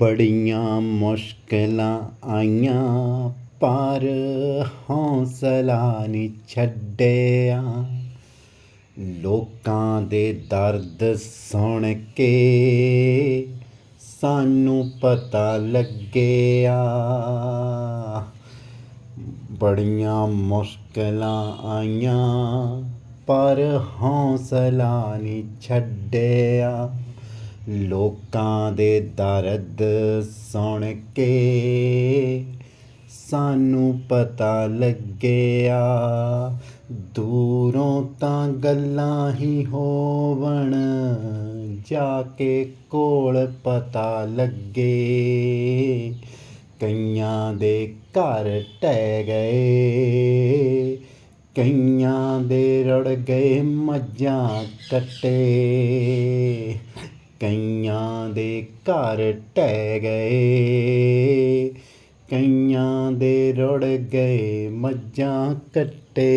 ਬੜੀਆਂ ਮੁਸ਼ਕਿਲਾਂ ਆਈਆਂ, ਪਰ ਹੌਸਲਾ ਨਹੀਂ ਛੱਡਿਆ। ਲੋਕਾਂ ਦੇ ਦਰਦ ਸੁਣ ਕੇ ਸਾਨੂੰ ਪਤਾ ਲੱਗਿਆ। ਬੜੀਆਂ ਮੁਸ਼ਕਿਲਾਂ ਆਈਆਂ, ਪਰ ਹੌਸਲਾ ਨਹੀਂ ਛੱਡਿਆ। ਲੋਕਾਂ ਦੇ ਦਰਦ ਸੁਣ ਕੇ ਸਾਨੂੰ ਪਤਾ ਲੱਗਿਆ, ਦੂਰੋਂ ਤਾਂ ਗੱਲਾਂ ਹੀ ਹੋਵਣ, ਜਾ ਕੇ ਕੋਲ ਪਤਾ ਲੱਗੇ। ਕਈਆਂ ਦੇ ਘਰ ਟਹਿ ਗਏ, ਕਈਆਂ ਦੇ ਰੁੜ ਗਏ ਮੱਝਾਂ ਕੱਟੇ। ਕਈਆਂ ਦੇ ਘਰ ਟਹਿ ਗਏ ਕਈਆਂ ਦੇ ਰੁੜ ਗਏ ਮੱਝਾਂ ਕੱਟੇ।